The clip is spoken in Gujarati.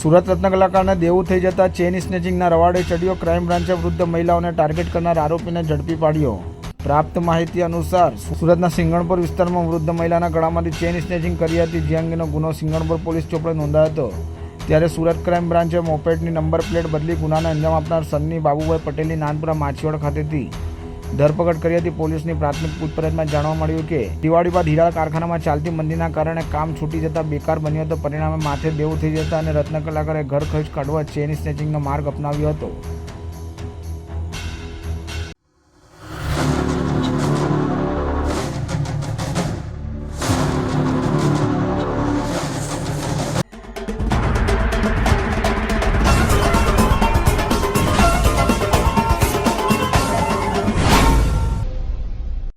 સુરત રત્ન કલાકારને દેવું થઈ જતા ચેન સ્નેચિંગના રવાડે ચડ્યો ક્રાઇમ બ્રાન્ચે વૃદ્ધ મહિલાઓને ટાર્ગેટ કરનાર આરોપીને ઝડપી પાડ્યો. પ્રાપ્ત માહિતી અનુસાર સુરતના સિંગણપુર વિસ્તારમાં વૃદ્ધ મહિલાના ગળામાંથી ચેન સ્નેચિંગ કરી હતી, જે અંગેનો ગુનો સિંગણપુર પોલીસ ચોપડે નોંધાયો હતો. ત્યારે સુરત ક્રાઇમ બ્રાન્ચે મોપેટની નંબર પ્લેટ બદલી ગુનાને અંજામ આપનાર સન્ની બાબુભાઈ પટેલની નાનપુરા માછીવાડ ખાતેથી ધરપકડ કરી હતી પોલીસની પ્રાથમિક પૂછપરછમાં જાણવા મળ્યું કે દિવાળી બાદ હીરા કારખાનામાં ચાલતી મંદીના કારણે કામ છૂટી જતા બેકાર બન્યો હતો. પરિણામે માથે દેવું થઈ જતા અને રત્ન કલાકારે ઘર ખર્ચ કાઢવા ચેન સ્નેચિંગનો માર્ગ અપનાવ્યો હતો.